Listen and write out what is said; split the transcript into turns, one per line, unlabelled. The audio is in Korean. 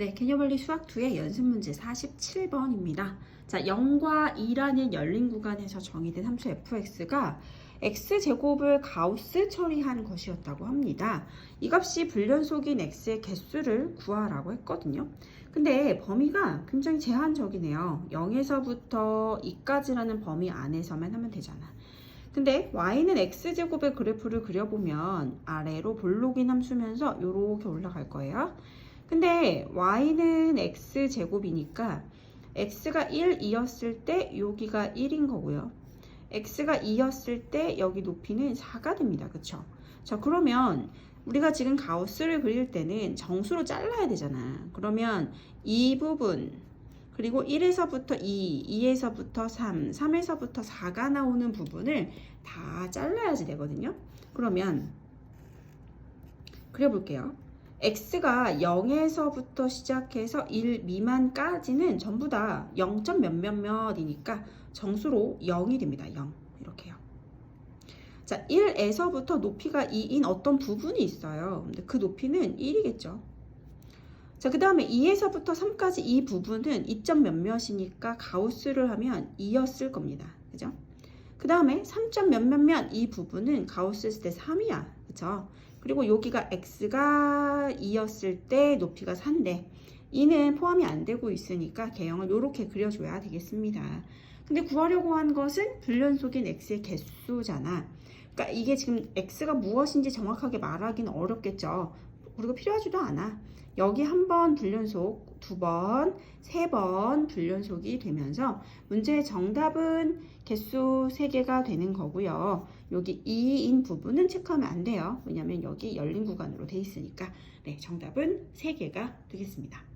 네, 개념원리 수학 2의 연습 문제 47번입니다. 자, 0과 2라는 열린 구간에서 정의된 함수 fx가 x제곱을 가우스 처리한 것이었다고 합니다. 이 값이 불연속인 x의 개수를 구하라고 했거든요. 근데 범위가 굉장히 제한적이네요. 0에서부터 2까지라는 범위 안에서만 하면 되잖아. 근데 y는 x제곱의 그래프를 그려보면 아래로 볼록인 함수면서 이렇게 올라갈 거예요. 근데 y는 x제곱이니까 x가 1이었을 때 여기가 1인 거고요. x가 2였을 때 여기 높이는 4가 됩니다. 그쵸? 자 그러면 우리가 지금 가우스를 그릴 때는 정수로 잘라야 되잖아. 그러면 이 부분 그리고 1에서부터 2, 2에서부터 3, 3에서부터 4가 나오는 부분을 다 잘라야지 되거든요. 그러면 그려볼게요. X가 0에서부터 시작해서 1 미만까지는 전부 다 0. 몇 몇 몇이니까 정수로 0이 됩니다. 0 이렇게요. 자, 1에서부터 높이가 2인 어떤 부분이 있어요. 근데 그 높이는 1이겠죠. 자, 그 다음에 2에서부터 3까지 이 부분은 2점 몇몇이니까 가우스를 하면 2였을 겁니다. 그죠? 그 다음에 3점 몇몇몇 이 부분은 가우스 했을 때 3이야. 그죠? 그리고 여기가 x가 2였을 때 높이가 4인데 2는 포함이 안 되고 있으니까 개형을 이렇게 그려줘야 되겠습니다. 근데 구하려고 한 것은 불연속인 x의 개수잖아. 그러니까 이게 지금 x가 무엇인지 정확하게 말하기는 어렵겠죠. 그리고 필요하지도 않아. 여기 한번 불연속, 두 번, 세 번 불연속이 되면서 문제의 정답은 개수 3개가 되는 거고요. 여기 2인 부분은 체크하면 안 돼요. 왜냐면 여기 열린 구간으로 돼 있으니까. 네, 정답은 3개가 되겠습니다.